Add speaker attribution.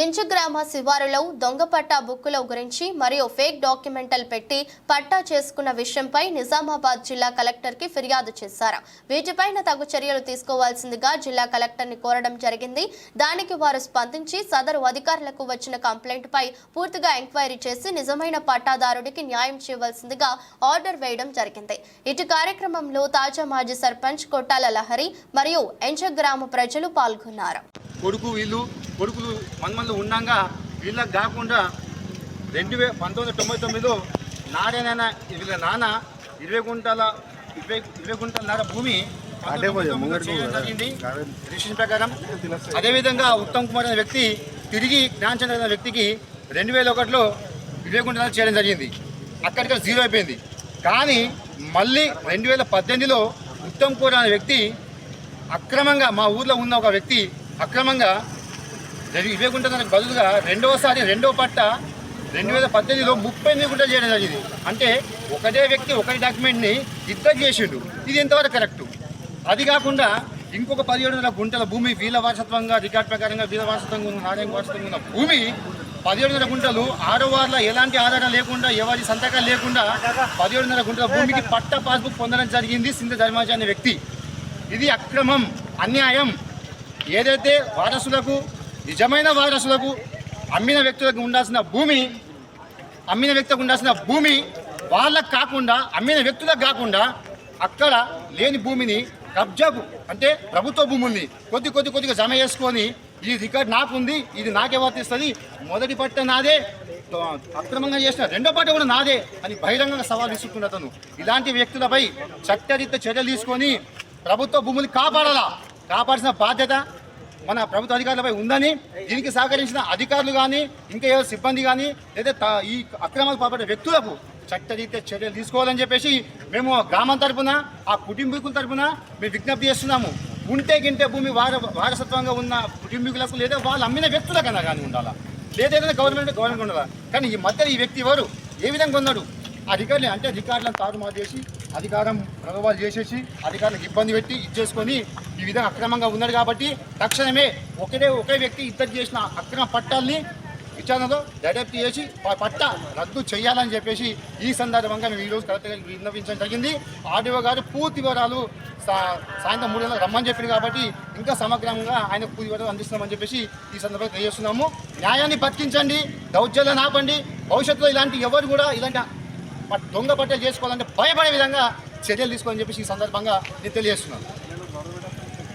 Speaker 1: ఇంచుగ్రామ శివారులో దొంగ పట్టా బుక్కుల గురించి మరియు ఫేక్ డాక్యుమెంటల్ పెట్టి పట్టా చేసుకున్న విషయంపై నిజామాబాద్ జిల్లా కలెక్టర్కి ఫిర్యాదు చేశారు. వీటిపైన తగు చర్యలు తీసుకోవాల్సిందిగా జిల్లా కలెక్టర్ని కోరడం జరిగింది. దానికి వారు స్పందించి సదరు అధికారులకు వచ్చిన కంప్లైంట్పై పూర్తిగా ఎంక్వైరీ చేసి నిజమైన పట్టాదారుడికి న్యాయం చేయవలసిందిగా ఆర్డర్ వేయడం జరిగింది. ఇటు కార్యక్రమంలో తాజా మాజీ సర్పంచ్ కొట్టాల లహరి మరియు ఎంచగ్రామ ప్రజలు పాల్గొన్నారు.
Speaker 2: కొడుకు వీళ్ళు కొడుకులు మంది ఉండంగా వీళ్ళకి కాకుండా రెండు వే పంతొమ్మిది వందల తొంభై తొమ్మిదిలో నారాయణ వీళ్ళ నాన్న ఇరవై గుంటల ఇరవై ఇరవై గుంటల నార భూమి
Speaker 3: అదే పోయా,
Speaker 2: 1999
Speaker 3: ముంగడికి
Speaker 2: చేయడం
Speaker 3: పోయా.
Speaker 2: జరిగింది. రిజిస్ట్రేషన్ ప్రకారం అదేవిధంగా ఉత్తమ్ కుమార్ అనే వ్యక్తి తిరిగి జ్ఞానచంద్ర అనే వ్యక్తికి రెండు వేల ఒకటిలో ఇరవై గుంటల చేయడం జరిగింది. అక్కడికి జీరో అయిపోయింది. కానీ మళ్ళీ రెండు వేల పద్దెనిమిదిలో ఉత్తమ్ కుమార్ అనే వ్యక్తి అక్రమంగా మా ఊర్లో ఉన్న ఒక వ్యక్తి అక్రమంగా రెండు ఇరవై బదులుగా రెండవసారి రెండవ పట్ట రెండు వేల పద్దెనిమిదిలో ముప్పై ఎనిమిది గుంటలు చేయడం జరిగింది. అంటే ఒకటే వ్యక్తి ఒకటి డాక్యుమెంట్ని ఇద్దరు చేసిండు. ఇది ఎంతవరకు కరెక్ట్? అది కాకుండా ఇంకొక పదిహేడు వందల గుంటల భూమి వీళ్ళ వారసత్వంగా రికార్డ్ ప్రకారంగా వీళ్ళ వారసత్వంగా ఉన్న ఆదాయం వారసత్వంగా ఉన్న భూమి పదిహేడు వందల గుంటలు ఆరో వార్ల ఎలాంటి ఆధారం లేకుండా ఎవరి సంతకాలు లేకుండా పదిహేడు వందల గుంటల భూమికి పట్ట పాస్బుక్ పొందడం జరిగింది సింధ ధర్మాజీ అనే వ్యక్తి. ఇది అక్రమం అన్యాయం. ఏదైతే వారసులకు నిజమైన వారసులకు అమ్మిన వ్యక్తులకు ఉండాల్సిన భూమి అమ్మిన వ్యక్తులకు ఉండాల్సిన భూమి వాళ్ళకు కాకుండా అమ్మిన వ్యక్తులకు కాకుండా అక్కడ లేని భూమిని కబ్జాకు అంటే ప్రభుత్వ భూమి ఉంది కొద్ది కొద్ది కొద్దిగా జమ చేసుకొని ఈ రికార్డ్ నాకుంది ఇది నాకే వర్తిస్తుంది మొదటి పట్ట నాదే అక్రమంగా చేసిన రెండో పట్ట కూడా నాదే అని బహిరంగంగా సవాల్ విసురుతున్న అతను. ఇలాంటి వ్యక్తులపై చట్టరీత చర్యలు తీసుకొని ప్రభుత్వ భూములు కాపాడాలా? కాపాడాల్సిన బాధ్యత మన ప్రభుత్వ అధికారులపై ఉందని దీనికి సహకరించిన అధికారులు కానీ ఇంకా ఏదో సిబ్బంది కానీ లేదా ఈ అక్రమాలు పాల్పడే వ్యక్తులకు చట్టరీత్యా చర్యలు తీసుకోవాలని చెప్పేసి మేము గ్రామం తరపున ఆ కుటుంబీకుల తరపున మేము విజ్ఞప్తి చేస్తున్నాము. ఉంటే గింటే భూమి వార వారసత్వంగా ఉన్న కుటుంబీకులకు లేదా వాళ్ళు అమ్మిన వ్యక్తులకన్నా కానీ ఉండాలా? లేదా ఏదైనా గవర్నమెంట్ గవర్నమెంట్ ఉండాలా? కానీ ఈ మధ్య ఈ వ్యక్తి ఎవరు? ఏ విధంగా ఉన్నాడు? ఆ రికార్డులు అంటే రికార్డులను తారుమారు చేసి అధికారం ప్రభావాలు చేసేసి అధికారులకు ఇబ్బంది పెట్టి ఇచ్చేసుకొని ఈ విధంగా అక్రమంగా ఉన్నాడు కాబట్టి తక్షణమే ఒకటే ఒకే వ్యక్తి ఇద్దరు చేసిన అక్రమ పట్టాల్ని విచారణలో డైరెక్ట్ చేసి పట్ట రద్దు చేయాలని చెప్పేసి ఈ సందర్భంగా మేము ఈరోజు కలెక్టర్ గారికి విన్నవించడం జరిగింది. ఆర్డీఓ గారు పూర్తి వివరాలు సా- సాయంత్రం మూడు గంటలకు రమ్మని చెప్పింది కాబట్టి ఇంకా సమగ్రంగా ఆయన పూర్తి వివరాలు అందిస్తున్నామని చెప్పేసి ఈ సందర్భంగా తెలియజేస్తున్నాము. న్యాయాన్ని బతికించండి దౌర్జన్యం ఆపండి. భవిష్యత్తులో ఇలాంటి ఎవరు కూడా ఇలాంటి దొంగ పట్టలు చేసుకోవాలంటే భయపడే విధంగా చర్యలు తీసుకోవాలని చెప్పేసి ఈ సందర్భంగా నేను తెలియజేస్తున్నాను.